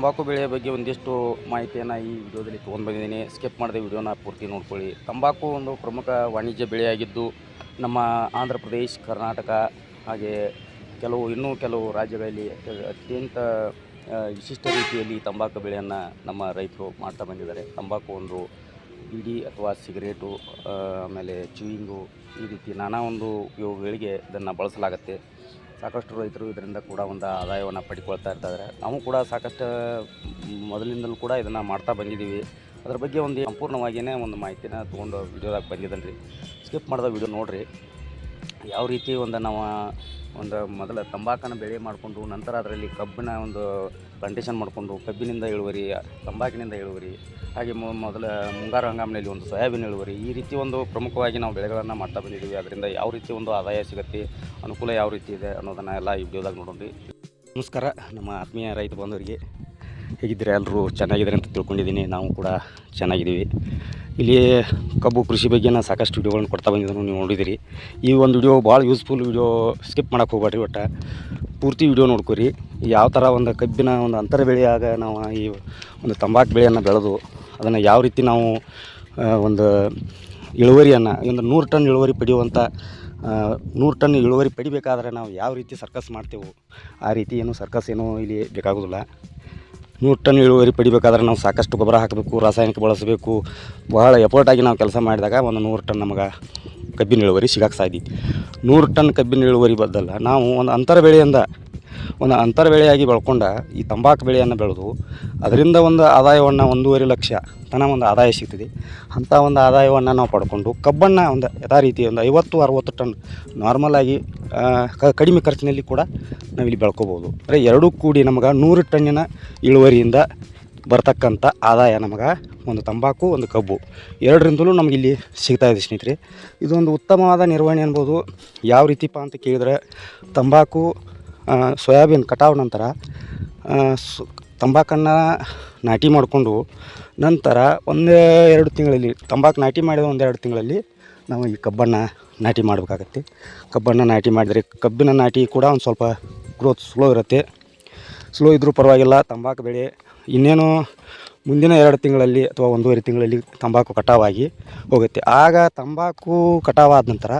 ತಂಬಾಕು ಬೆಳೆಯ ಬಗ್ಗೆ ಒಂದಿಷ್ಟು ಮಾಹಿತಿಯನ್ನು ಈ ವಿಡಿಯೋದಲ್ಲಿ ತೊಗೊಂಡು ಬಂದಿದ್ದೀನಿ. ಸ್ಕಿಪ್ ಮಾಡದೆ ವಿಡಿಯೋನ ಪೂರ್ತಿ ನೋಡ್ಕೊಳ್ಳಿ. ತಂಬಾಕು ಒಂದು ಪ್ರಮುಖ ವಾಣಿಜ್ಯ ಬೆಳೆಯಾಗಿದ್ದು, ನಮ್ಮ ಆಂಧ್ರ ಪ್ರದೇಶ್, ಕರ್ನಾಟಕ ಹಾಗೆ ಕೆಲವು, ಇನ್ನೂ ಕೆಲವು ರಾಜ್ಯಗಳಲ್ಲಿ ಅತ್ಯಂತ ವಿಶಿಷ್ಟ ರೀತಿಯಲ್ಲಿ ತಂಬಾಕು ಬೆಳೆಯನ್ನು ನಮ್ಮ ರೈತರು ಮಾಡ್ತಾ ಬಂದಿದ್ದಾರೆ. ತಂಬಾಕು ಒಂದು ಬೀಡಿ ಅಥವಾ ಸಿಗರೇಟು ಆಮೇಲೆ ಚೂಯಿಂಗು ಈ ರೀತಿ ನಾನಾ ಒಂದು ಉಪಯೋಗಗಳಿಗೆ ಇದನ್ನು ಬಳಸಲಾಗುತ್ತೆ. ಸಾಕಷ್ಟು ರೈತರು ಇದರಿಂದ ಕೂಡ ಒಂದು ಆದಾಯವನ್ನು ಪಡ್ಕೊಳ್ತಾ ಇರ್ತಾರೆ ನಾವು ಕೂಡ ಸಾಕಷ್ಟು ಮೊದಲಿಂದಲೂ ಕೂಡ ಇದನ್ನು ಮಾಡ್ತಾ ಬಂದಿದ್ದೀವಿ. ಅದ್ರ ಬಗ್ಗೆ ಒಂದು ಸಂಪೂರ್ಣವಾಗಿಯೇ ಒಂದು ಮಾಹಿತಿನ ತೊಗೊಂಡು ವಿಡಿಯೋದಾಗ ಬಂದಿದ್ದೀನಿ ರೀ ಸ್ಕಿಪ್ ಮಾಡಿದ ವಿಡಿಯೋ ನೋಡಿರಿ. ಯಾವ ರೀತಿ ಒಂದು ನಾವು ಒಂದು ಮೊದಲ ತಂಬಾಕನ್ನು ಬೆಳೆ ಮಾಡಿಕೊಂಡು ನಂತರ ಅದರಲ್ಲಿ ಕಬ್ಬಿನ ಒಂದು ಪ್ಲಾಂಟೇಷನ್ ಮಾಡಿಕೊಂಡು ಕಬ್ಬಿನಿಂದ ಇಳುವರಿ, ತಂಬಾಕಿನಿಂದ ಇಳುವರಿ, ಹಾಗೆ ಮೊದಲ ಮುಂಗಾರು ಹಂಗಾಮಿನಲ್ಲಿ ಒಂದು ಸೋಯಾಬೀನ್ ಇಳುವರಿ, ಈ ರೀತಿ ಒಂದು ಪ್ರಮುಖವಾಗಿ ನಾವು ಬೆಳೆಗಳನ್ನು ಮಾಡ್ತಾ ಬಂದಿದ್ದೀವಿ. ಅದರಿಂದ ಯಾವ ರೀತಿ ಒಂದು ಆದಾಯ ಸಿಗುತ್ತೆ, ಅನುಕೂಲ ಯಾವ ರೀತಿ ಇದೆ ಅನ್ನೋದನ್ನು ಎಲ್ಲ ಈ ವಿಡಿಯೋದಾಗ ನೋಡೋಣ ನಮಸ್ಕಾರ, ನಮ್ಮ ಆತ್ಮೀಯ ರೈತ ಬಂಧುವರಿಗೆ. ಹೇಗಿದ್ದೀರಾ ಎಲ್ಲರೂ ಚೆನ್ನಾಗಿದ್ದಾರೆ ಅಂತ ತಿಳ್ಕೊಂಡಿದ್ದೀನಿ. ನಾವು ಕೂಡ ಚೆನ್ನಾಗಿದ್ದೀವಿ. ಇಲ್ಲಿ ಕಬ್ಬು ಕೃಷಿ ಬಗ್ಗೆ ನಾನು ಸಾಕಷ್ಟು ವಿಡಿಯೋಗಳನ್ನ ಕೊಡ್ತಾ ಬಂದಿದ್ದನ್ನು ನೀವು ನೋಡಿದಿರಿ ಈ ಒಂದು ವಿಡಿಯೋ ಭಾಳ ಯೂಸ್ಫುಲ್ ವಿಡಿಯೋ ಸ್ಕಿಪ್ ಮಾಡೋಕೆ ಹೋಗ್ಬೇಡ್ರಿ ಒಟ್ಟು. ಪೂರ್ತಿ ವಿಡಿಯೋ ನೋಡ್ಕೊರಿ. ಯಾವ ಥರ ಒಂದು ಕಬ್ಬಿನ ಒಂದು ಅಂತರ ಬೆಳೆಯಾಗ ನಾವು ಈ ಒಂದು ತಂಬಾಕು ಬೆಳೆಯನ್ನು ಬೆಳೆದು ಅದನ್ನು ಯಾವ ರೀತಿ ನಾವು ಒಂದು ಇಳುವರಿಯನ್ನು, ಒಂದು ನೂರು ಟನ್ ಇಳುವರಿ ಪಡೆಯುವಂಥ ನೂರು ಟನ್ ಇಳುವರಿ ಪಡಿಬೇಕಾದ್ರೆ ನಾವು ಯಾವ ರೀತಿ ಸರ್ಕಸ್ ಮಾಡ್ತೇವೆ, ಆ ರೀತಿ ಏನು ಸರ್ಕಸ್ ಏನೂ ಇಲ್ಲಿ ಬೇಕಾಗೋದಿಲ್ಲ. ನೂರು ಟನ್ ಇಳುವರಿ ಪಡಿಬೇಕಾದ್ರೆ ನಾವು ಸಾಕಷ್ಟು ಗೊಬ್ಬರ ಹಾಕಬೇಕು, ರಾಸಾಯನಿಕ ಬಳಸಬೇಕು. ಬಹಳ ಎಫರ್ಟಾಗಿ ನಾವು ಕೆಲಸ ಮಾಡಿದಾಗ ಒಂದು ನೂರು ಟನ್ ನಮಗೆ ಕಬ್ಬಿನ ಇಳುವರಿ ಸಿಗಕ್ಕೆ ಸಾಧ್ಯ ನೂರು ಟನ್ ಕಬ್ಬಿನ ಇಳುವರಿ ಬದ್ದಲ್ಲ ನಾವು ಒಂದು ಅಂತರ ಬೆಳೆಯಿಂದ ಒಂದು ಅಂತರ ಬೆಳೆಯಾಗಿ ಬೆಳ್ಕೊಂಡ ಈ ತಂಬಾಕು ಬೆಳೆಯನ್ನು ಬೆಳೆದು ಅದರಿಂದ ಒಂದು ಆದಾಯವನ್ನು ಒಂದೂವರೆ ಲಕ್ಷ ತನ ಒಂದು ಆದಾಯ ಸಿಗ್ತದೆ. ಅಂಥ ಒಂದು ಆದಾಯವನ್ನು ನಾವು ಪಡ್ಕೊಂಡು ಕಬ್ಬನ್ನು ಒಂದು ಯಥಾ ರೀತಿ ಒಂದು ಐವತ್ತು, ಅರುವತ್ತು ಟನ್ ನಾರ್ಮಲಾಗಿ ಕಡಿಮೆ ಖರ್ಚಿನಲ್ಲಿ ಕೂಡ ನಾವಿಲ್ಲಿ ಬೆಳ್ಕೋಬೋದು. ಅಂದರೆ ಎರಡೂ ಕೂಡಿ ನಮಗೆ ನೂರು ಟನ್ನಿನ ಇಳುವರಿಯಿಂದ ಬರ್ತಕ್ಕಂಥ ಆದಾಯ ನಮಗೆ ಒಂದು ತಂಬಾಕು, ಒಂದು ಕಬ್ಬು ಎರಡರಿಂದಲೂ ನಮಗೆ ಇಲ್ಲಿ ಸಿಗ್ತಾ ಇದೆ ಸ್ನೇಹಿತರೆ. ಇದೊಂದು ಉತ್ತಮವಾದ ನಿರ್ವಹಣೆ ಅನ್ಬೋದು. ಯಾವ ರೀತಿಪ್ಪ ಅಂತ ಕೇಳಿದ್ರೆ ತಂಬಾಕು ಸೋಯಾಬೀನ್ ಕಟಾವು ನಂತರ ತಂಬಾಕನ್ನು ನಾಟಿ ಮಾಡಿಕೊಂಡು ನಂತರ ಒಂದೇ ಎರಡು ತಿಂಗಳಲ್ಲಿ, ತಂಬಾಕು ನಾಟಿ ಮಾಡಿದ ಒಂದೆರಡು ತಿಂಗಳಲ್ಲಿ ನಾವು ಈ ಕಬ್ಬನ್ನು ನಾಟಿ ಮಾಡಬೇಕಾಗತ್ತೆ. ಕಬ್ಬನ್ನು ನಾಟಿ ಮಾಡಿದರೆ ಕಬ್ಬಿನ ನಾಟಿ ಕೂಡ ಒಂದು ಸ್ವಲ್ಪ ಗ್ರೋತ್ ಸ್ಲೋ ಇರುತ್ತೆ. ಸ್ಲೋ ಇದ್ದರೂ ಪರವಾಗಿಲ್ಲ, ತಂಬಾಕು ಬೆಳೆ ಇನ್ನೇನು ಮುಂದಿನ ಎರಡು ತಿಂಗಳಲ್ಲಿ ಅಥವಾ ಒಂದೂವರೆ ತಿಂಗಳಲ್ಲಿ ತಂಬಾಕು ಕಟಾವಾಗಿ ಹೋಗುತ್ತೆ. ಆಗ ತಂಬಾಕು ಕಟಾವಾದ ನಂತರ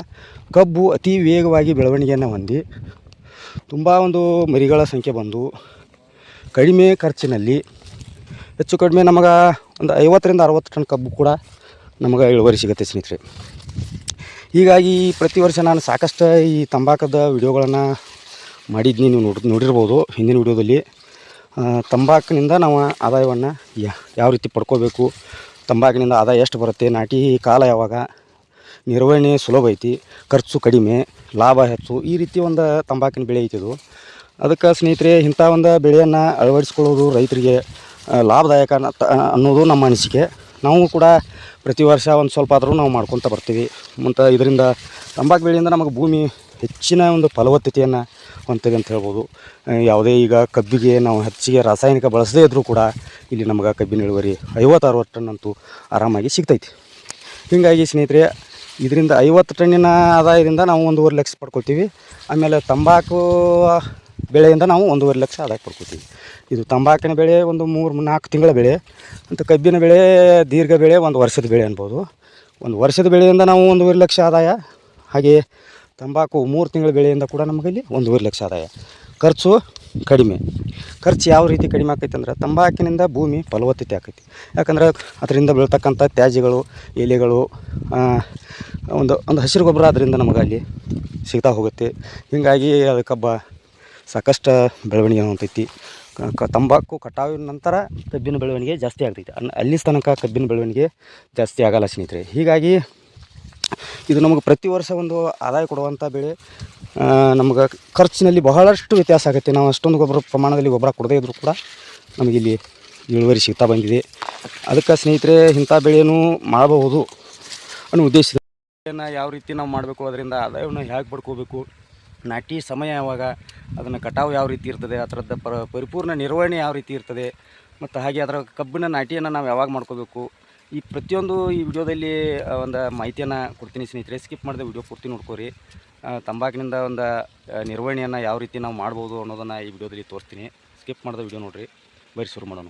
ಕಬ್ಬು ಅತಿ ವೇಗವಾಗಿ ಬೆಳವಣಿಗೆಯನ್ನು ಹೊಂದಿ ತುಂಬ ಒಂದು ಮರಿಗಳ ಸಂಖ್ಯೆ ಬಂದು ಕಡಿಮೆ ಖರ್ಚಿನಲ್ಲಿ ಹೆಚ್ಚು ಕಡಿಮೆ ನಮಗೆ ಒಂದು ಐವತ್ತರಿಂದ ಅರವತ್ತು ಟನ್ ಕಬ್ಬು ಕೂಡ ನಮಗೆ ಇಳುವರಿ ಸಿಗುತ್ತೆ ಸ್ನೇಹಿತರೆ. ಹೀಗಾಗಿ ಪ್ರತಿ ವರ್ಷ ನಾನು ಸಾಕಷ್ಟು ಈ ತಂಬಾಕದ ವಿಡಿಯೋಗಳನ್ನು ಮಾಡಿದ್ನಿ, ನೀವು ನೋಡಿ, ನೋಡಿರ್ಬೋದು ಹಿಂದಿನ ವಿಡಿಯೋದಲ್ಲಿ. ತಂಬಾಕಿನಿಂದ ನಾವು ಆದಾಯವನ್ನು ಯಾವ ರೀತಿ ಪಡ್ಕೋಬೇಕು, ತಂಬಾಕಿನಿಂದ ಆದಾಯ ಎಷ್ಟು ಬರುತ್ತೆ, ನಾಟಿ ಕಾಲ ಯಾವಾಗ ನಿರ್ವಹಣೆ ಸುಲಭ ಐತಿ, ಖರ್ಚು ಕಡಿಮೆ, ಲಾಭ ಹೆಚ್ಚು, ಈ ರೀತಿ ಒಂದು ತಂಬಾಕಿನ ಬೆಳೆ ಐತಿ ಇದು. ಅದಕ್ಕೆ ಸ್ನೇಹಿತರೆ ಇಂಥ ಒಂದು ಬೆಳೆಯನ್ನು ಅಳವಡಿಸ್ಕೊಳ್ಳೋದು ರೈತರಿಗೆ ಲಾಭದಾಯಕ ಅನ್ನ- ಅನ್ನೋದು ನಮ್ಮ ಅನಿಸಿಕೆ. ನಾವು ಕೂಡ ಪ್ರತಿ ವರ್ಷ ಒಂದು ಸ್ವಲ್ಪ ಆದರೂ ನಾವು ಮಾಡ್ಕೊತ ಬರ್ತೀವಿ. ಮತ್ತು ಇದರಿಂದ ತಂಬಾಕು ಬೆಳೆಯಿಂದ ನಮಗೆ ಭೂಮಿ ಹೆಚ್ಚಿನ ಒಂದು ಫಲವತ್ತತೆಯನ್ನು ಹೊಂದಿದೆ ಅಂತ ಹೇಳ್ಬೋದು. ಯಾವುದೇ ಈಗ ಕಬ್ಬಿಗೆ ನಾವು ಹೆಚ್ಚಿಗೆ ರಾಸಾಯನಿಕ ಬಳಸದೇ ಇದ್ದರೂ ಕೂಡ ಇಲ್ಲಿ ನಮಗೆ ಕಬ್ಬಿನ ಇಳುವರಿ ಐವತ್ತು ಅರವತ್ತು ಟನ್ ಅಂತೂ ಆರಾಮಾಗಿ ಸಿಗ್ತೈತಿ. ಹೀಗಾಗಿ ಸ್ನೇಹಿತರೆ ಇದರಿಂದ ಐವತ್ತು ಟನ್ನಿನ ಆದಾಯದಿಂದ ನಾವು ಒಂದೂವರೆ ಲಕ್ಷ ಪಡ್ಕೊಳ್ತೀವಿ. ಆಮೇಲೆ ತಂಬಾಕು ಬೆಳೆಯಿಂದ ನಾವು ಒಂದೂವರೆ ಲಕ್ಷ ಆದಾಯ ಪಡ್ಕೊತೀವಿ ಇದು ತಂಬಾಕಿನ ಬೆಳೆ ಒಂದು ಮೂರು ನಾಲ್ಕು ತಿಂಗಳ ಬೆಳೆ, ಮತ್ತು ಕಬ್ಬಿನ ಬೆಳೆ ದೀರ್ಘ ಬೆಳೆ ಒಂದು ವರ್ಷದ ಬೆಳೆ ಅನ್ಬೋದು. ಒಂದು ವರ್ಷದ ಬೆಳೆಯಿಂದ ನಾವು ಒಂದೂವರೆ ಲಕ್ಷ ಆದಾಯ, ಹಾಗೆಯೇ ತಂಬಾಕು ಮೂರು ತಿಂಗಳ ಬೆಳೆಯಿಂದ ಕೂಡ ನಮಗಲ್ಲಿ ಒಂದೂವರೆ ಲಕ್ಷ ಆದಾಯ. ಖರ್ಚು ಕಡಿಮೆ. ಖರ್ಚು ಯಾವ ರೀತಿ ಕಡಿಮೆ ಆಕೈತೆ ಅಂದ್ರೆ ತಂಬಾಕಿನಿಂದ ಭೂಮಿ ಫಲವತ್ತತೆ ಆಕೈತಿ. ಯಾಕಂದ್ರೆ ಅದರಿಂದ ಬೀಳ್ತಕ್ಕಂಥ ತ್ಯಾಜ್ಯಗಳು, ಎಲೆಗಳು ಒಂದು ಒಂದು ಹಸಿರು ಗೊಬ್ಬರ ಅದರಿಂದ ನಮಗೆ ಅಲ್ಲಿ ಸಿಗ್ತಾ ಹೋಗುತ್ತೆ. ಹೀಗಾಗಿ ಅದಕ್ಕೆ ಬ, ಸಾಕಷ್ಟು ಬೆಳವಣಿಗೆ ಹೊಂತೈತಿ. ಕ- ತಂಬಾಕು ಕಟಾವಿನ ನಂತರ ಕಬ್ಬಿನ ಬೆಳವಣಿಗೆ ಜಾಸ್ತಿ ಆಗ್ತೈತಿ. ಅಲ್ಲಿ ತನಕ ಕಬ್ಬಿನ ಬೆಳವಣಿಗೆ ಜಾಸ್ತಿ ಆಗಲ್ಲ ಸ್ನೇಹಿತರೆ. ಹೀಗಾಗಿ ಇದು ನಮಗೆ ಪ್ರತಿ ವರ್ಷ ಒಂದು ಆದಾಯ ಕೊಡುವಂಥ ಬೆಳೆ. ನಮಗೆ ಖರ್ಚಿನಲ್ಲಿ ಬಹಳಷ್ಟು ವ್ಯತ್ಯಾಸ ಆಗುತ್ತೆ. ನಾವು ಅಷ್ಟೊಂದು ಗೊಬ್ಬರ ಪ್ರಮಾಣದಲ್ಲಿ ಗೊಬ್ಬರ ಕೊಡದೇ ಇದ್ದರೂ ಕೂಡ ನಮಗಿಲ್ಲಿ ಇಳುವರಿ ಸಿಗ್ತಾ ಬಂದಿದೆ. ಅದಕ್ಕೆ ಸ್ನೇಹಿತರೆ, ಇಂಥ ಬೆಳೆಯನ್ನು ಮಾಡಬಹುದು ಅನ್ನೋ ಉದ್ದೇಶ ಯಾವ ರೀತಿ ನಾವು ಮಾಡಬೇಕು, ಅದರಿಂದ ಆದಾಯವನ್ನು ಹೇಗೆ ಪಡ್ಕೋಬೇಕು, ನಾಟಿ ಸಮಯ ಯಾವಾಗ, ಅದನ್ನು ಕಟಾವು ಯಾವ ರೀತಿ ಇರ್ತದೆ, ಅದರದ್ದು ಪರ, ಪರಿಪೂರ್ಣ ನಿರ್ವಹಣೆ ಯಾವ ರೀತಿ ಇರ್ತದೆ, ಮತ್ತು ಹಾಗೆ ಅದರ ಕಬ್ಬಿನ ನಾಟಿಯನ್ನು ನಾವು ಯಾವಾಗ ಮಾಡ್ಕೋಬೇಕು ಈ ಪ್ರತಿಯೊಂದು ಈ ವಿಡಿಯೋದಲ್ಲಿ ಒಂದು ಮಾಹಿತಿಯನ್ನು ಕೊಡ್ತೀನಿ ಸ್ನೇಹಿತರೆ. ಸ್ಕಿಪ್ ಮಾಡಿದ ವಿಡಿಯೋ ಪೂರ್ತಿ ನೋಡ್ಕೋರಿ. ತಂಬಾಕಿನಿಂದ ಒಂದು ನಿರ್ವಹಣೆಯನ್ನು ಯಾವ ರೀತಿ ನಾವು ಮಾಡ್ಬೋದು ಅನ್ನೋದನ್ನು ಈ ವಿಡಿಯೋದಲ್ಲಿ ತೋರಿಸ್ತೀನಿ. ಸ್ಕಿಪ್ ಮಾಡಿದ ವಿಡಿಯೋ ನೋಡಿರಿ. ಬರೀ ಶುರು ಮಾಡೋಣ.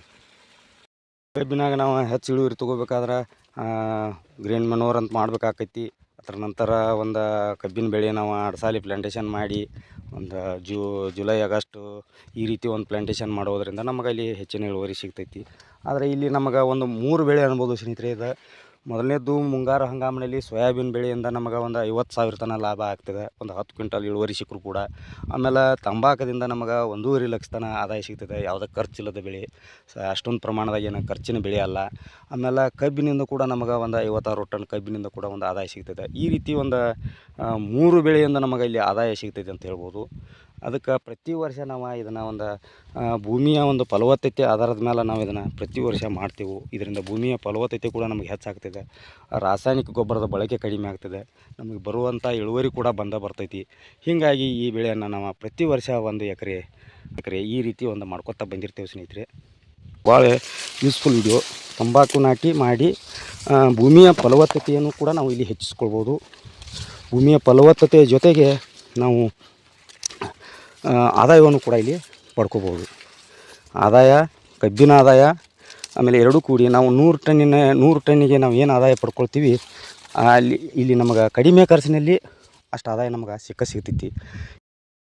ಕಬ್ಬಿನಾಗ ನಾವು ಹೆಚ್ಚು ಇಳುವರಿ ತೊಗೋಬೇಕಾದ್ರೆ ಗ್ರೀನ್ ಮನೋರ್ ಅಂತ ಮಾಡ್ಬೇಕಾಕೈತಿ. ಅದ್ರ ನಂತರ ಒಂದು ಕಬ್ಬಿನ ಬೆಳೆ ನಾವು ಅಡ್ಸಾಲಿ ಪ್ಲಾಂಟೇಶನ್ ಮಾಡಿ ಒಂದು ಜೂ, ಜುಲೈ, ಆಗಸ್ಟು ಈ ರೀತಿ ಒಂದು ಪ್ಲ್ಯಾಂಟೇಷನ್ ಮಾಡೋದರಿಂದ ನಮಗೆ ಅಲ್ಲಿ ಹೆಚ್ಚಿನ ಇಳುವರಿ ಸಿಗ್ತೈತಿ. ಆದರೆ ಇಲ್ಲಿ ನಮಗೆ ಒಂದು ಮೂರು ಬೆಳೆ ಅನ್ಬೋದು ಸ್ನೇಹಿತರೆ, ಇದು ಮೊದಲನೇದು ಮುಂಗಾರು ಹಂಗಾಮಿನಲ್ಲಿ ಸೋಯಾಬೀನ್ ಬೆಳೆಯಿಂದ ನಮಗೆ ಒಂದು ಐವತ್ತು ಸಾವಿರ ತನ ಲಾಭ ಆಗ್ತದೆ. ಒಂದು ಹತ್ತು ಕ್ವಿಂಟಲ್ ಇಳುವರಿ ಸಿಕ್ಕರು ಕೂಡ. ಆಮೇಲೆ ತಂಬಾಕದಿಂದ ನಮಗೆ ಒಂದೂವರೆ ಲಕ್ಷ ತನ ಆದಾಯ ಸಿಗ್ತದೆ. ಯಾವುದೇ ಖರ್ಚಿಲ್ಲದ ಬೆಳೆ. ಸ, ಅಷ್ಟೊಂದು ಪ್ರಮಾಣದಾಗ ಏನು ಖರ್ಚಿನ ಬೆಳೆ ಅಲ್ಲ. ಆಮೇಲೆ ಕಬ್ಬಿನಿಂದ ಕೂಡ ನಮಗೆ ಒಂದು ಐವತ್ತಾರು ಟನ್ ಕಬ್ಬಿನಿಂದ ಕೂಡ ಒಂದು ಆದಾಯ ಸಿಗ್ತದೆ. ಈ ರೀತಿ ಒಂದು ಮೂರು ಬೆಳೆಯಿಂದ ನಮಗೆ ಇಲ್ಲಿ ಆದಾಯ ಸಿಗ್ತೈತೆ ಅಂತ ಹೇಳ್ಬೋದು. ಅದಕ್ಕೆ ಪ್ರತಿ ವರ್ಷ ನಾವು ಇದನ್ನು ಒಂದು ಭೂಮಿಯ ಒಂದು ಫಲವತ್ತತೆ ಆಧಾರದ ಮೇಲೆ ನಾವು ಇದನ್ನು ಪ್ರತಿ ವರ್ಷ ಮಾಡ್ತೀವಿ. ಇದರಿಂದ ಭೂಮಿಯ ಫಲವತ್ತತೆ ಕೂಡ ನಮಗೆ ಹೆಚ್ಚಾಗ್ತದೆ. ರಾಸಾಯನಿಕ ಗೊಬ್ಬರದ ಬಳಕೆ ಕಡಿಮೆ ಆಗ್ತದೆ. ನಮಗೆ ಬರುವಂಥ ಇಳುವರಿ ಕೂಡ ಬಂದ ಬರ್ತೈತಿ. ಹೀಗಾಗಿ ಈ ಬೆಳೆಯನ್ನು ನಾವು ಪ್ರತಿ ವರ್ಷ ಒಂದು ಎಕರೆ ಎಕರೆ ಈ ರೀತಿ ಒಂದು ಮಾಡ್ಕೊತಾ ಬಂದಿರ್ತೇವೆ ಸ್ನೇಹಿತರೆ. ಭಾಳ ಯೂಸ್ಫುಲ್ ವಿಡಿಯೋ ತಂಬಾಕು ನಾಟಿ ಮಾಡಿ ಭೂಮಿಯ ಫಲವತ್ತತೆಯನ್ನು ಕೂಡ ನಾವು ಇಲ್ಲಿ ಹೆಚ್ಚಿಸ್ಕೊಳ್ಬೋದು. ಭೂಮಿಯ ಫಲವತ್ತತೆಯ ಜೊತೆಗೆ ನಾವು ಆದಾಯವನ್ನು ಕೂಡ ಇಲ್ಲಿ ಪಡ್ಕೋಬೋದು ಆದಾಯ ಕಬ್ಬಿನ ಆದಾಯ, ಆಮೇಲೆ ಎರಡೂ ಕೂಡಿ ನಾವು ನೂರು ಟನ್ನಿನ, ನೂರು ಟನ್ನಿಗೆ ನಾವು ಏನು ಆದಾಯ ಪಡ್ಕೊಳ್ತೀವಿ ಅಲ್ಲಿ, ಇಲ್ಲಿ ನಮಗೆ ಕಡಿಮೆ ಖರ್ಚಿನಲ್ಲಿ ಅಷ್ಟು ಆದಾಯ ನಮಗೆ ಸಿಕ್ಕ ಸಿಗ್ತೈತಿ.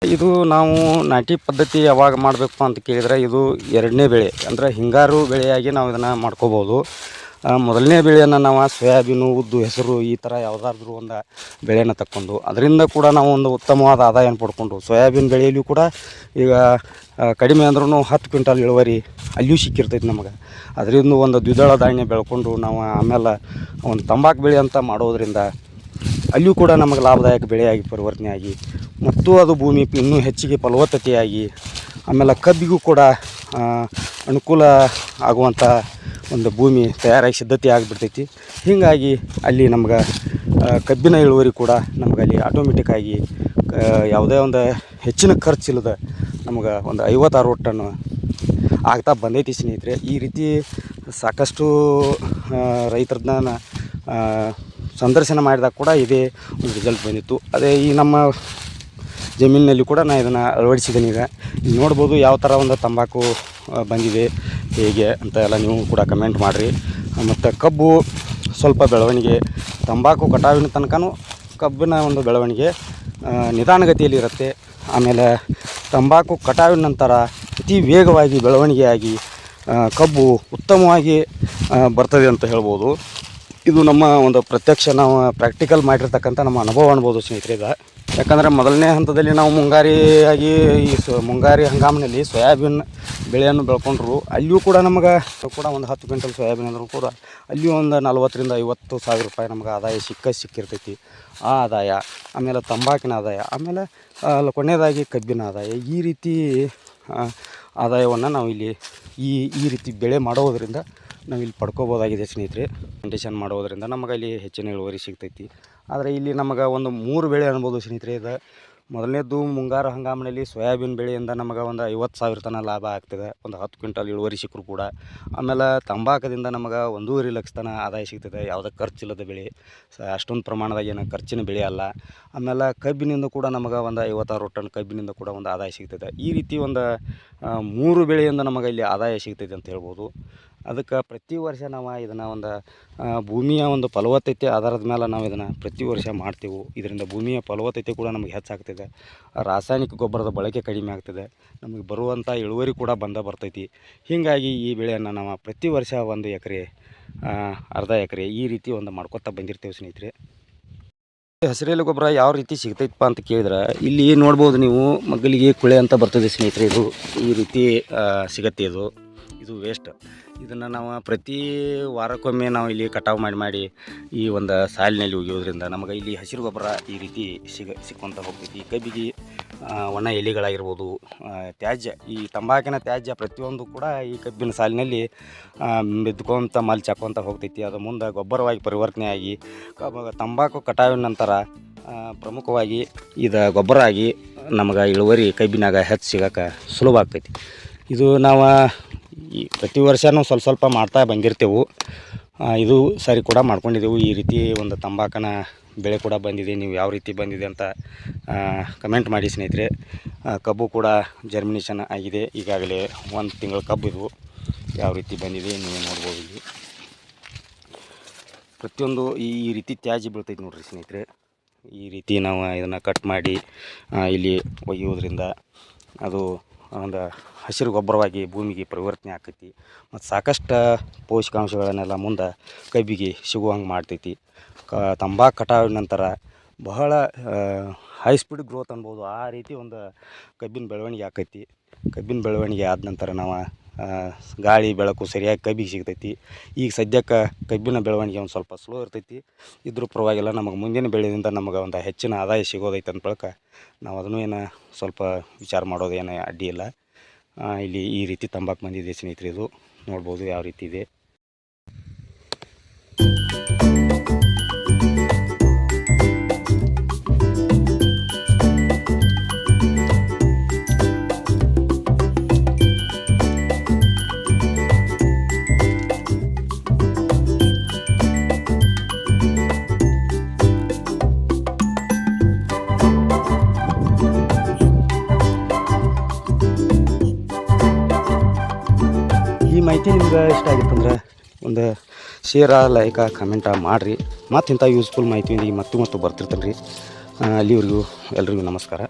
ಇದು ನಾವು ನಾಟಿ ಪದ್ಧತಿ ಯಾವಾಗ ಮಾಡಬೇಕು ಅಂತ ಕೇಳಿದರೆ ಇದು ಎರಡನೇ ಬೆಳೆ, ಅಂದರೆ ಹಿಂಗಾರು ಬೆಳೆಯಾಗಿ ನಾವು ಇದನ್ನು ಮಾಡ್ಕೋಬೋದು ಮೊದಲನೇ ಬೆಳೆಯನ್ನು ನಾವು ಸೋಯಾಬೀನು, ಉದ್ದು, ಹೆಸರು ಈ ಥರ ಯಾವುದಾದ್ರೂ ಒಂದು ಬೆಳೆಯನ್ನು ತಕ್ಕೊಂಡು, ಅದರಿಂದ ಕೂಡ ನಾವು ಒಂದು ಉತ್ತಮವಾದ ಆದಾಯನ ಪಡ್ಕೊಂಡು, ಸೋಯಾಬೀನ್ ಬೆಳೆಯಲ್ಲಿಯೂ ಕೂಡ ಈಗ ಕಡಿಮೆ ಅಂದ್ರೂ ಹತ್ತು ಕ್ವಿಂಟಲ್ ಇಳುವರಿ ಅಲ್ಲಿಯೂ ಸಿಕ್ಕಿರ್ತೈತಿ ನಮಗೆ. ಅದರಿಂದ ಒಂದು ದ್ವಿದಳ ಧಾನ್ಯ ಬೆಳ್ಕೊಂಡು ನಾವು ಆಮೇಲೆ ಒಂದು ತಂಬಾಕು ಬೆಳೆ ಅಂತ ಮಾಡೋದ್ರಿಂದ ಅಲ್ಲಿಯೂ ಕೂಡ ನಮಗೆ ಲಾಭದಾಯಕ ಬೆಳೆಯಾಗಿ ಪರಿವರ್ತನೆ ಆಗಿ ಮತ್ತು ಅದು ಭೂಮಿ ಇನ್ನೂ ಹೆಚ್ಚಿಗೆ ಫಲವತ್ತತೆಯಾಗಿ, ಆಮೇಲೆ ಕಬ್ಬಿಗೂ ಕೂಡ ಅನುಕೂಲ ಆಗುವಂಥ ಒಂದು ಭೂಮಿ ತಯಾರಾಗಿ ಸಿದ್ಧತೆ ಆಗಿಬಿಡ್ತೈತಿ. ಹೀಗಾಗಿ ಅಲ್ಲಿ ನಮ್ಗೆ ಕಬ್ಬಿನ ಇಳುವರಿ ಕೂಡ ನಮ್ಗೆ ಅಲ್ಲಿ ಆಟೋಮೆಟಿಕ್ ಆಗಿ ಯಾವುದೇ ಒಂದು ಹೆಚ್ಚಿನ ಖರ್ಚಿಲ್ಲದ ನಮ್ಗೆ ಒಂದು ಐವತ್ತು ಅರವತ್ತು ಟನ್ ಆಗ್ತಾ ಬಂದೈತಿ ಸ್ನೇಹಿತರೆ. ಈ ರೀತಿ ಸಾಕಷ್ಟು ರೈತರನ್ನ ಸಂದರ್ಶನ ಮಾಡಿದಾಗ ಕೂಡ ಇದೇ ಒಂದು ರಿಸಲ್ಟ್ ಬಂದಿತ್ತು. ಅದೇ ಈ ನಮ್ಮ ಜಮೀನಿನಲ್ಲಿ ಕೂಡ ನಾನು ಇದನ್ನು ಅಳವಡಿಸಿದ್ದೀನಿ ಈಗ. ನೋಡ್ಬೋದು ಯಾವ ಥರ ಒಂದು ತಂಬಾಕು ಬಂದಿದೆ. ಹೇಗೆ ಅಂತ ಎಲ್ಲ ನೀವು ಕೂಡ ಕಮೆಂಟ್ ಮಾಡಿರಿ. ಮತ್ತು ಕಬ್ಬು ಸ್ವಲ್ಪ ಬೆಳವಣಿಗೆ, ತಂಬಾಕು ಕಟಾವಿನ ತನಕನೂ ಕಬ್ಬಿನ ಒಂದು ಬೆಳವಣಿಗೆ ನಿಧಾನಗತಿಯಲ್ಲಿ ಇರುತ್ತೆ. ಆಮೇಲೆ ತಂಬಾಕು ಕಟಾವಿನ ನಂತರ ಅತಿ ವೇಗವಾಗಿ ಬೆಳವಣಿಗೆಯಾಗಿ ಕಬ್ಬು ಉತ್ತಮವಾಗಿ ಬರ್ತದೆ ಅಂತ ಹೇಳ್ಬೋದು. ಇದು ನಮ್ಮ ಒಂದು ಪ್ರತ್ಯಕ್ಷ ನಾವು ಪ್ರಾಕ್ಟಿಕಲ್ ಮಾಡಿರ್ತಕ್ಕಂಥ ನಮ್ಮ ಅನುಭವ ಅನ್ಬೋದು ಸ್ನೇಹಿತರೆ ಯಾಕಂದರೆ ಮೊದಲನೇ ಹಂತದಲ್ಲಿ ನಾವು ಮುಂಗಾರಿಯಾಗಿ ಈ ಸೊ ಮುಂಗಾರಿ ಹಂಗಾಮಿನಲ್ಲಿ ಸೋಯಾಬೀನ್ ಬೆಳೆಯನ್ನು ಬೆಳ್ಕೊಂಡ್ರು. ಅಲ್ಲಿಯೂ ಕೂಡ ನಮಗೆ ಕೂಡ ಒಂದು ಹತ್ತು ಕ್ವಿಂಟಲ್ ಸೋಯಾಬೀನ್ ಅಂದರೂ ಕೂಡ ಅಲ್ಲಿಯೂ ಒಂದು ನಲ್ವತ್ತರಿಂದ ಐವತ್ತು ಸಾವಿರ ರೂಪಾಯಿ ನಮ್ಗೆ ಆದಾಯ ಸಿಕ್ಕ ಸಿಕ್ಕಿರ್ತೈತಿ. ಆ ಆದಾಯ, ಆಮೇಲೆ ತಂಬಾಕಿನ ಆದಾಯ, ಆಮೇಲೆ ಅಲ್ಲಿ ಕೊನೆಯದಾಗಿ ಕಬ್ಬಿನ ಆದಾಯ. ಈ ರೀತಿ ಆದಾಯವನ್ನು ನಾವು ಇಲ್ಲಿ ಈ ಈ ರೀತಿ ಬೆಳೆ ಮಾಡೋದರಿಂದ ನಾವು ಇಲ್ಲಿ ಪಡ್ಕೋಬೋದಾಗಿದೆ ಸ್ನೇಹಿತರೆ. ಪ್ಲಾಂಟೇಷನ್ ಮಾಡೋದರಿಂದ ನಮಗೆ ಅಲ್ಲಿ ಹೆಚ್ಚಿನ ಇಳುವರಿ ಸಿಗ್ತೈತಿ. ಆದರೆ ಇಲ್ಲಿ ನಮಗೆ ಒಂದು ಮೂರು ಬೆಳೆ ಅನ್ಬೋದು ಸ್ನೇಹಿತರೆ ಇದು. ಮೊದಲನೇದು ಮುಂಗಾರು ಹಂಗಾಮಿನಲ್ಲಿ ಸೋಯಾಬೀನ್ ಬೆಳೆಯಿಂದ ನಮಗೆ ಒಂದು ಐವತ್ತು ಸಾವಿರ ತನ ಲಾಭ ಆಗ್ತದೆ. ಒಂದು ಹತ್ತು ಕ್ವಿಂಟಲ್ ಇಳುವರಿ ಸಿಕ್ಕರು ಕೂಡ. ಆಮೇಲೆ ತಂಬಾಕದಿಂದ ನಮಗೆ ಒಂದೂವರೆ ಲಕ್ಷ ತನ ಆದಾಯ ಸಿಗ್ತದೆ. ಯಾವುದೇ ಖರ್ಚಿಲ್ಲದ ಬೆಳೆ. ಸ, ಅಷ್ಟೊಂದು ಪ್ರಮಾಣದಾಗ ಏನು ಖರ್ಚಿನ ಬೆಳೆ ಅಲ್ಲ. ಆಮೇಲೆ ಕಬ್ಬಿನಿಂದ ಕೂಡ ನಮಗೆ ಒಂದು ಐವತ್ತಾರು ಟನ್ ಕಬ್ಬಿನಿಂದ ಕೂಡ ಒಂದು ಆದಾಯ ಸಿಗ್ತದೆ. ಈ ರೀತಿ ಒಂದು ಮೂರು ಬೆಳೆಯಿಂದ ನಮಗೆ ಇಲ್ಲಿ ಆದಾಯ ಸಿಗ್ತೈತೆ ಅಂತ ಹೇಳ್ಬೋದು. ಅದಕ್ಕೆ ಪ್ರತಿ ವರ್ಷ ನಾವು ಇದನ್ನು ಒಂದು ಭೂಮಿಯ ಒಂದು ಫಲವತ್ತತೆ ಆಧಾರದ ಮೇಲೆ ನಾವು ಇದನ್ನು ಪ್ರತಿ ವರ್ಷ ಮಾಡ್ತೀವಿ. ಇದರಿಂದ ಭೂಮಿಯ ಫಲವತ್ತತೆ ಕೂಡ ನಮಗೆ ಹೆಚ್ಚಾಗ್ತದೆ. ರಾಸಾಯನಿಕ ಗೊಬ್ಬರದ ಬಳಕೆ ಕಡಿಮೆ ಆಗ್ತದೆ. ನಮಗೆ ಬರುವಂಥ ಇಳುವರಿ ಕೂಡ ಬಂದ ಬರ್ತೈತಿ. ಹೀಗಾಗಿ ಈ ಬೆಳೆಯನ್ನು ನಾವು ಪ್ರತಿ ವರ್ಷ ಒಂದು ಎಕರೆ ಅರ್ಧ ಎಕರೆ ಈ ರೀತಿ ಒಂದು ಮಾಡ್ಕೊತಾ ಬಂದಿರ್ತೇವೆ ಸ್ನೇಹಿತರೆ. ಹಸಿರೆಲೆ ಗೊಬ್ಬರ ಯಾವ ರೀತಿ ಸಿಗ್ತೈತಪ್ಪ ಅಂತ ಕೇಳಿದ್ರೆ, ಇಲ್ಲಿ ನೋಡ್ಬೋದು ನೀವು ಮಗ್ಗಲಿಗೆ ಕುಳೆ ಅಂತ ಬರ್ತದೆ ಸ್ನೇಹಿತರೆ ಇದು. ಈ ರೀತಿ ಸಿಗತ್ತೆ ಇದು. ಇದು ವೇಸ್ಟ್ ಇದನ್ನು ನಾವು ಪ್ರತಿ ವಾರಕ್ಕೊಮ್ಮೆ ನಾವು ಇಲ್ಲಿ ಕಟಾವು ಮಾಡಿ ಮಾಡಿ ಈ ಒಂದು ಸಾಲಿನಲ್ಲಿ ಒಗೆಯೋದ್ರಿಂದ ನಮಗೆ ಇಲ್ಲಿ ಹಸಿರು ಗೊಬ್ಬರ ಈ ರೀತಿ ಸಿಗ ಸಿಕ್ಕುವಂಥ ಹೋಗ್ತೈತಿ. ಕಬ್ಬಿಗೆ ಒಣ ಎಲೆಗಳಾಗಿರ್ಬೋದು ತ್ಯಾಜ್ಯ, ಈ ತಂಬಾಕಿನ ತ್ಯಾಜ್ಯ ಪ್ರತಿಯೊಂದು ಕೂಡ ಈ ಕಬ್ಬಿನ ಸಾಲಿನಲ್ಲಿ ಬಿದ್ಕೊಂತ ಮಲ್ಚ್ ಹಾಕ್ಕೊಂತ ಹೋಗ್ತೈತಿ. ಅದು ಮುಂದೆ ಗೊಬ್ಬರವಾಗಿ ಪರಿವರ್ತನೆ ಆಗಿ ತಂಬಾಕು ಕಟಾವಿನ ನಂತರ ಪ್ರಮುಖವಾಗಿ ಇದು ಗೊಬ್ಬರ ಆಗಿ ನಮಗೆ ಇಳುವರಿ ಕಬ್ಬಿನಾಗ ಹೆಚ್ಚು ಸಿಗೋಕೆ ಸುಲಭ ಆಗ್ತೈತಿ. ಇದು ನಾವು ಈ ಪ್ರತಿ ವರ್ಷವೂ ಸ್ವಲ್ಪ ಸ್ವಲ್ಪ ಮಾಡ್ತಾ ಬಂದಿರ್ತೇವೆ. ಇದು ಸರಿ ಕೂಡ ಮಾಡ್ಕೊಂಡಿದ್ದೆವು ಈ ರೀತಿ ಒಂದು ತಂಬಾಕನ ಬೆಳೆ ಕೂಡ ಬಂದಿದೆ. ನೀವು ಯಾವ ರೀತಿ ಬಂದಿದೆ ಅಂತ ಕಮೆಂಟ್ ಮಾಡಿ ಸ್ನೇಹಿತರೆ. ಕಬ್ಬು ಕೂಡ ಜರ್ಮಿನೇಷನ್ ಆಗಿದೆ. ಈಗಾಗಲೇ ಒಂದು ತಿಂಗಳ ಕಬ್ಬು ಇದು ಯಾವ ರೀತಿ ಬಂದಿದೆ ನೀವು ನೋಡ್ಬೋದು ಇಲ್ಲಿ. ಪ್ರತಿಯೊಂದು ಈ ರೀತಿ ತ್ಯಾಜ್ಯ ಬೀಳ್ತೈತೆ ನೋಡ್ರಿ ಸ್ನೇಹಿತರೆ. ಈ ರೀತಿ ನಾವು ಇದನ್ನು ಕಟ್ ಮಾಡಿ ಇಲ್ಲಿ ಒಯ್ಯೋದ್ರಿಂದ ಅದು ಒಂದು ಹಸಿರು ಗೊಬ್ಬರವಾಗಿ ಭೂಮಿಗೆ ಪರಿವರ್ತನೆ ಆಕೈತಿ ಮತ್ತು ಸಾಕಷ್ಟು ಪೋಷಕಾಂಶಗಳನ್ನೆಲ್ಲ ಮುಂದೆ ಕಬ್ಬಿಗೆ ಸಿಗುವಂಗೆ ಮಾಡ್ತೈತಿ. ಕ, ತಂಬಾಕು ಕಟಾವಿನ ನಂತರ ಬಹಳ ಹೈ ಸ್ಪೀಡ್ ಗ್ರೋತ್ ಅನ್ಬೋದು. ಆ ರೀತಿ ಒಂದು ಕಬ್ಬಿನ ಬೆಳವಣಿಗೆ ಆಕೈತಿ ಕಬ್ಬಿನ ಬೆಳವಣಿಗೆ ಆದ ನಂತರ ನಾವು ಗಾಳಿ ಬೆಳಕು ಸರಿಯಾಗಿ ಕಬ್ಬಿಗೆ ಸಿಗ್ತೈತಿ. ಈಗ ಸದ್ಯಕ್ಕೆ ಕಬ್ಬಿನ ಬೆಳವಣಿಗೆ ಒಂದು ಸ್ವಲ್ಪ ಸ್ಲೋ ಇರ್ತೈತಿ. ಇದ್ರ ಪರವಾಗಿಲ್ಲ, ನಮಗೆ ಮುಂದಿನ ಬೆಳೆಯಿಂದ ನಮಗೆ ಒಂದು ಹೆಚ್ಚಿನ ಆದಾಯ ಸಿಗೋದೈತೆ ಅಂದ ಬಳಿಕ ನಾವು ಅದನ್ನು ಏನು ಸ್ವಲ್ಪ ವಿಚಾರ ಮಾಡೋದು ಏನು ಅಡ್ಡಿ ಇಲ್ಲ. ಇಲ್ಲಿ ಈ ರೀತಿ ತಂಬಾಕು ಬಂದಿದೆ ಸ್ನೇಹಿತರೆ, ಇದು ನೋಡ್ಬೋದು ಯಾವ ರೀತಿ ಇದೆ. ಮಾಹಿತಿ ನಿಮ್ಗೆ ಇಷ್ಟ ಆಗಿತ್ತಂದ್ರೆ ಒಂದು ಶೇರ ಲೈಕ ಕಮೆಂಟ ಮಾಡಿರಿ. ಮತ್ತು ಇಂಥ ಯೂಸ್ಫುಲ್ ಮಾಹಿತಿಯೊಂದಿಗೆ ಮತ್ತೆ ಮತ್ತು ಬರ್ತಿರ್ತಾನೆ ರೀ. ಅಲ್ಲಿವರೆಗೂ ಎಲ್ರಿಗೂ ನಮಸ್ಕಾರ.